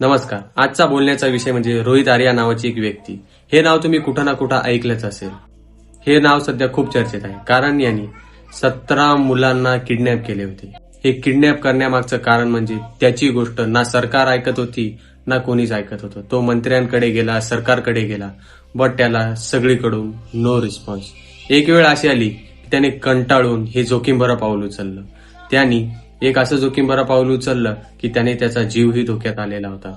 नमस्कार. आजचा बोलण्याचा विषय म्हणजे रोहित आर्या नावाची एक व्यक्ती. हे नाव तुम्ही कुठं ना कुठं ऐकलंच असेल. हे नाव सध्या खूप चर्चेत आहे. कारण यांनी सतरा मुलांना किडनॅप केले होते. हे किडनॅप करण्यामागचं कारण म्हणजे त्याची गोष्ट ना सरकार ऐकत होती ना कोणीच ऐकत होतं. तो मंत्र्यांकडे गेला सरकारकडे गेला बट त्याला सगळीकडून नो रिस्पॉन्स एक वेळ अशी आली की त्याने कंटाळून हे जोखीम बरं पाऊल उचललं. त्यांनी एक असं जोखीम भरं पाऊल उचललं की त्याने त्याचा जीवही धोक्यात आलेला होता.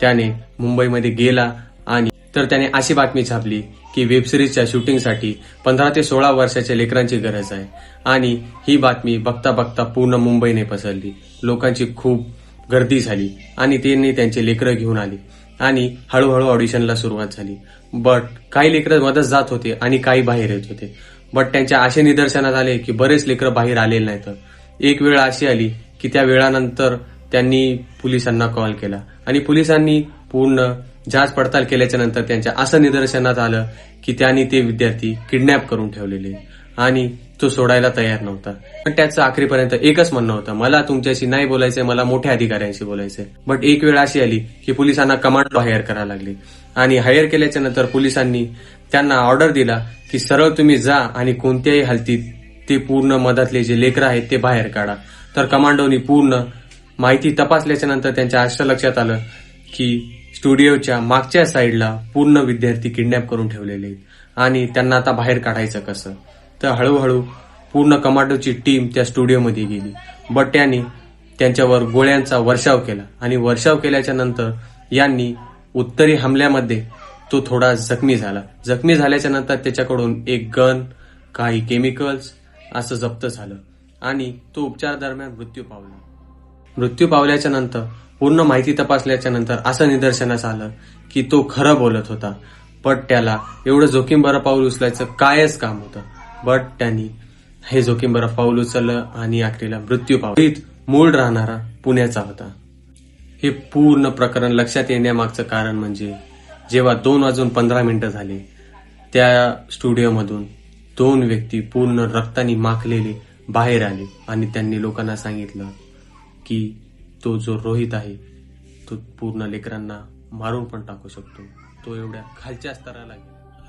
त्याने मुंबईमध्ये गेला आणि तर त्याने अशी बातमी छापली की वेबसिरीजच्या शूटिंगसाठी पंधरा ते सोळा वर्षाच्या लेकरांची गरज आहे. आणि ही बातमी बघता बघता पूर्ण मुंबईने पसरली. लोकांची खूप गर्दी झाली आणि त्यांनी त्यांचे लेकरं घेऊन आली. आणि हळूहळू ऑडिशनला सुरुवात झाली. बट काही लेकरं मदत जात होते आणि काही बाहेर येत होते. बट त्यांच्या असे निदर्शनात आले की बरेच लेकरं बाहेर आलेले नाहीत. एक वेळ अशी आली की त्या वेळानंतर त्यांनी पोलिसांना कॉल केला. आणि पोलिसांनी पूर्ण जाच पडताल केल्याच्यानंतर त्यांच्या असं निदर्शनात आलं की त्यांनी ते विद्यार्थी किडनॅप करून ठेवलेले आणि तो सोडायला तयार नव्हता. पण त्याचं आखरीपर्यंत एकच म्हणणं होतं मला तुमच्याशी नाही बोलायचंय मला मोठ्या अधिकाऱ्यांशी बोलायचंय. बट एक वेळ अशी आली की पोलिसांना कमांडो हायर करायला लागले. आणि हायर केल्याच्यानंतर पोलिसांनी त्यांना ऑर्डर दिला की सरळ तुम्ही जा आणि कोणत्याही हालतीत ते पूर्ण मधातले जे लेकरं आहेत ते बाहेर काढा. तर कमांडोनी पूर्ण माहिती तपासल्याच्या नंतर त्यांच्या आश्र लक्षात आलं की स्टुडिओच्या मागच्या साईडला पूर्ण विद्यार्थी किडनॅप करून ठेवलेले आहेत. आणि त्यांना आता बाहेर काढायचं कसं? तर हळूहळू पूर्ण कमांडोची टीम त्या स्टुडिओमध्ये गेली. बट त्यांनी त्यांच्यावर गोळ्यांचा वर्षाव केला. आणि वर्षाव केल्याच्यानंतर यांनी उत्तरी हमल्यामध्ये तो थोडा जखमी झाला. जखमी झाल्याच्यानंतर त्याच्याकडून एक गन काही केमिकल्स असं जप्त झालं. आणि तो उपचार दरम्यान मृत्यू पावला. मृत्यू पावल्याच्या नंतर पूर्ण माहिती तपासल्याच्या नंतर असं निदर्शनास आलं की तो खरं बोलत होता. बट त्याला एवढं जोखीम बरं पाऊल उचलायचं कायच काम होतं. बट त्यांनी हे जोखीम बरं पाऊल उचललं आणि आखरीला मृत्यू पावलीत मूळ राहणारा पुण्याचा होता. हे पूर्ण प्रकरण लक्षात येण्यामागचं कारण म्हणजे जेव्हा दोन वाजून पंधरा मिनिटं झाले त्या स्टुडिओमधून दोन व्यक्ती पूर्ण रक्तानी माखलेले बाहेर आले आणि त्यांनी लोकांना सांगितलं की तो जो रोहित आहे तो पूर्ण लेकरांना मारून पण टाकू शकतो. तो एवढ्या खालच्या स्तराला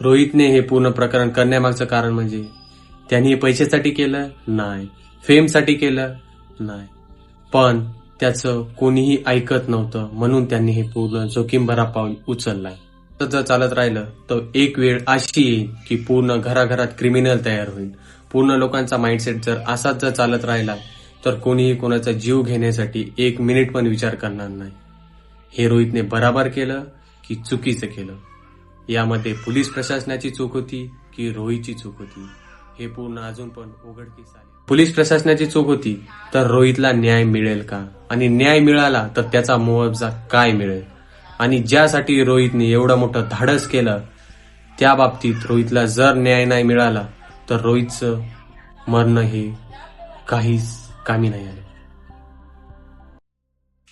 रोहितने हे पूर्ण प्रकरण करण्यामागचं कारण म्हणजे त्यांनी पैशासाठी केलं? नाही. फेमसाठी केलं? नाही. पण त्याचं कोणीही ऐकत नव्हतं म्हणून त्यांनी हे पूर्ण जोखीम भरा पाऊल उचललाय. जर चालत राहिलं तर एक वेळ अशी येईल की पूर्ण घराघरात क्रिमिनल तयार होईल. पूर्ण लोकांचा माइंडसेट जर असाच जर चालत राहिला तर कोणीही कोणाचा जीव घेण्यासाठी एक मिनिट पण विचार करणार नाही. हे रोहितने बराबर केलं की चुकीचं केलं. यामध्ये पोलीस प्रशासनाची चूक होती की रोहितची चूक होती. हे पूर्ण अजून पण उघडकीस आले पोलीस प्रशासनाची चूक होती तर रोहितला न्याय मिळेल का? आणि न्याय मिळाला तर त्याचा मुआवजा काय मिळेल? आणि ज्यासाठी रोहितने एवढं मोठं धाडस केलं त्या बाबतीत रोहितला जर न्याय नाही मिळाला तर रोहितचं मरणं हे काहीच कामी नाही आले.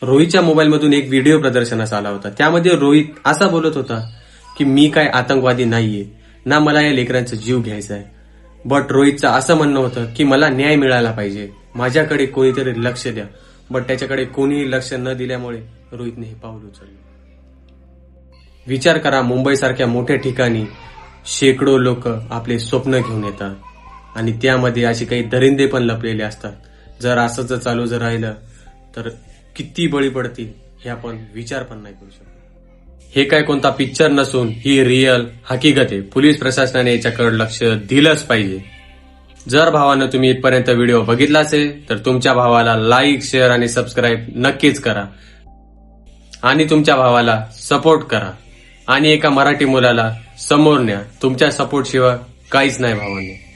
रोहितच्या मोबाईलमधून एक व्हिडिओ प्रदर्शनास आला होता. त्यामध्ये रोहित असा बोलत होता की मी काय आतंकवादी नाहीये ना मला या लेकरांचा जीव घ्यायचा आहे. बट रोहितचं असं म्हणणं होतं की मला न्याय मिळाला पाहिजे. माझ्याकडे कोणीतरी लक्ष द्या. बट त्याच्याकडे कोणीही लक्ष न दिल्यामुळे रोहितने हे पाऊल उचललं. विचार करा मुंबईसारख्या मोठ्या ठिकाणी शेकडो लोक आपले स्वप्न घेऊन येतात. आणि त्यामध्ये असे काही दरिंदे पण लपलेले असतात. जर असं जर चालू जर राहिलं तर किती बळी पडतील हे आपण विचार पण नाही करू शकत. हे काय कोणता पिक्चर नसून ही रिअल हकीकत आहे. पोलीस प्रशासनाने याच्याकडे लक्ष दिलंच पाहिजे. जर भावानं तुम्ही इथपर्यंत व्हिडिओ बघितला असेल तर तुमच्या भावाला लाईक शेअर आणि सबस्क्राईब नक्कीच करा. आणि तुमच्या भावाला सपोर्ट करा. आणि एका मराठी मुलाला समोर न्या. तुमच्या सपोर्ट शिवाय काहीच नाही भावांनी.